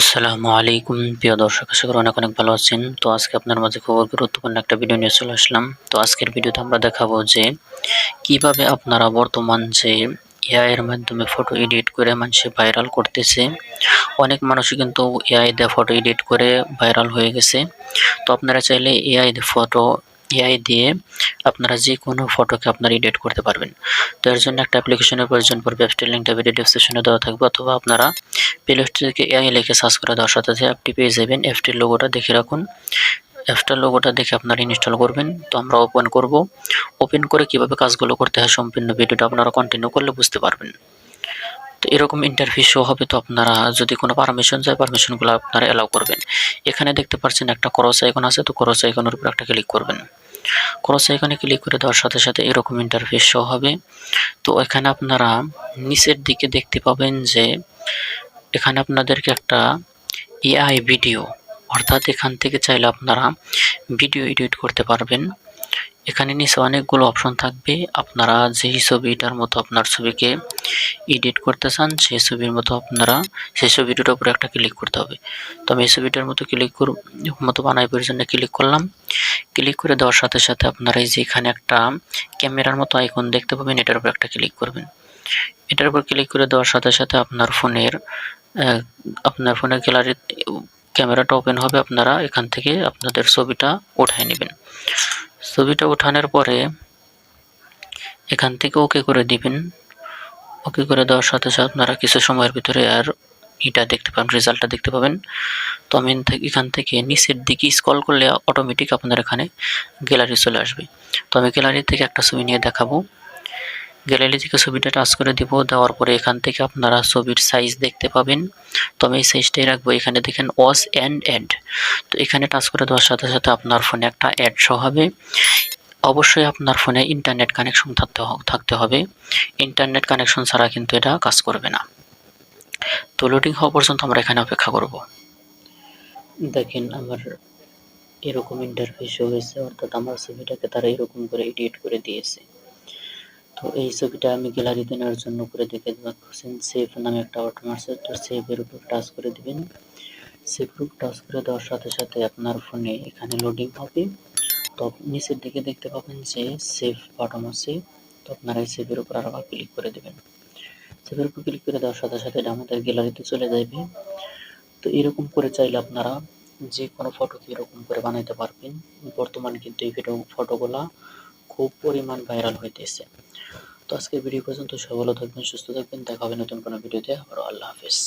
আসসালামু আলাইকুম। প্রিয় দর্শক, আশা করি অনেক অনেক ভালো আছেন। তো আজকে আপনার মাঝে খুব গুরুত্বপূর্ণ একটা ভিডিও নিয়ে চলে আসলাম। তো আজকের ভিডিওতে আমরা দেখাবো যে, কীভাবে আপনারা বর্তমান যে এআই এর মাধ্যমে ফটো এডিট করে মানুষে ভাইরাল করতেছে। অনেক মানুষই কিন্তু এআই দিয়ে ফটো এডিট করে ভাইরাল হয়ে গেছে। তো আপনারা চাইলে এআই দিয়ে ফটো এআই দিয়ে আপনারা যে কোনো ফটোকে আপনারা এডিট করতে পারবেন। তো এর জন্য একটা অ্যাপ্লিকেশনের প্রয়োজন পড়বে। অ্যাপসটির লিঙ্কটা ভিডিও ডিসক্রিপশনে দেওয়া থাকবে অথবা আপনারা প্লে থেকে এআই লিখে সার্চ করে দেওয়ার সাথে সাথে অ্যাপটি পেয়ে যাবেন অ্যাপটির লোগোটা দেখে রাখুন। অ্যাপটার লোগোটা দেখে আপনারা ইনস্টল করবেন। তো আমরা ওপেন করব। ওপেন করে কীভাবে কাজগুলো করতে হয় সম্পূর্ণ ভিডিওটা আপনারা কন্টিনিউ করলে বুঝতে পারবেন। তো এরকম ইন্টারফেস শো হবে। তো আপনারা যদি কোনো পারমিশন চায় পারমিশনগুলো আপনারা অ্যালাউ করবেন। এখানে দেখতে পাচ্ছেন একটা ক্রস আইকন আছে। তো ক্রস আইকনের উপর একটা ক্লিক করবেন। ক্রস এখানে ক্লিক করে দেওয়ার সাথে সাথে এরকম ইন্টারফেস শো হবে। তো এখানে আপনারা নিচের দিকে দেখতে পাবেন যে এখানে আপনাদেরকে একটা এআই ভিডিও অর্থাৎ এখান থেকে চাইলে আপনারা ভিডিও এডিট করতে পারবেন। এখানে নিচে অনেকগুলো অপশন থাকবে। আপনারা যেই ছবিটার মতো আপনার ছবিকে এডিট করতে চান, সেই ছবির মতো আপনারা সেই ছবিটার উপরে একটা ক্লিক করতে হবে। তো আমি এই ছবিটার মতো ক্লিক কর মতো বানাইবার জন্য ক্লিক করলাম। ক্লিক করে দেওয়ার সাথে সাথে আপনারা এই যে এখানে একটা ক্যামেরার মতো আইকন দেখতে পাবেন, এটার উপর একটা ক্লিক করবেন। এটার উপর ক্লিক করে দেওয়ার সাথে সাথে আপনার ফোনের আপনার ফোনের গ্যালারি ক্যামেরাটা ওপেন হবে। আপনারা এখান থেকে আপনাদের ছবিটা উঠায় নেবেন। ছবিটা ওঠানোর পরে এখান থেকে ওকে করে দিবেন। ওকে করে দেওয়ার সাথে সাথে আপনারা কিছু সময়ের ভিতরে আর এটা দেখতে পাবেন, রেজাল্টটা দেখতে পাবেন। তো আমি এখান থেকে নিচের দিকে স্কল করলে অটোমেটিক আপনার এখানে গ্যালারি চলে আসবে। তো আমি গ্যালারি থেকে একটা ছবি নিয়ে দেখাবো। গ্যালারি থেকে ছবিটা টাচ করে দিব। দেওয়ার পরে এখান থেকে আপনারা ছবির সাইজ দেখতে পাবেন। তো আমি এই সাইজটাই রাখব। এখানে দেখেন ওয়াস অ্যান্ড অ্যাড তো এখানে টাচ করে দেওয়ার সাথে সাথে আপনার ফোনে একটা অ্যাড শো হবে। অবশ্যই আপনার ফোনে ইন্টারনেট কানেকশন থাকতে থাকতে হবে। ইন্টারনেট কানেকশন ছাড়া কিন্তু এটা কাজ করবে না। তো লোডিং হওয়া পর্যন্ত আমরা এখানে অপেক্ষা করব। দেখেন আমার এরকম ইন্টারফেস হয়েছে, অর্থাৎ আমার ছবিটাকে তারা এরকম করে এডিট করে দিয়েছে। তো এই ছবিটা আমি গ্যালারিতে নেওয়ার জন্য করে দেখে পাচ্ছেন সেভ নামে একটা অপশন আছে, তো সেভের উপর টাচ করে দিবেন। সেভের উপর টাচ করে দেওয়ার সাথে সাথে আপনার ফোনে এখানে লোডিং হবে। তো নিচের দিকে দেখতে পাবেন যে সেভ বাটন আছে। তো আপনারা এই সেভের উপর আরও ক্লিক করে দেবেন। সেভের উপর ক্লিক করে দেওয়ার সাথে সাথে এটা আমাদের গ্যালারিতে চলে যাবে তো এরকম করে চাইলে আপনারা যে কোনো ফটোকে এরকম করে বানাইতে পারবেন। বর্তমানে কিন্তু এই ভিডিও ফটোগুলা খুব পরিমাণ ভাইরাল হইতেছে। তো আজকের ভিডিও পর্যন্ত। সবাই ভালো থাকবেন, সুস্থ থাকবেন। দেখা হবে নতুন কোনো ভিডিওতে আবার আল্লাহ হাফেজ।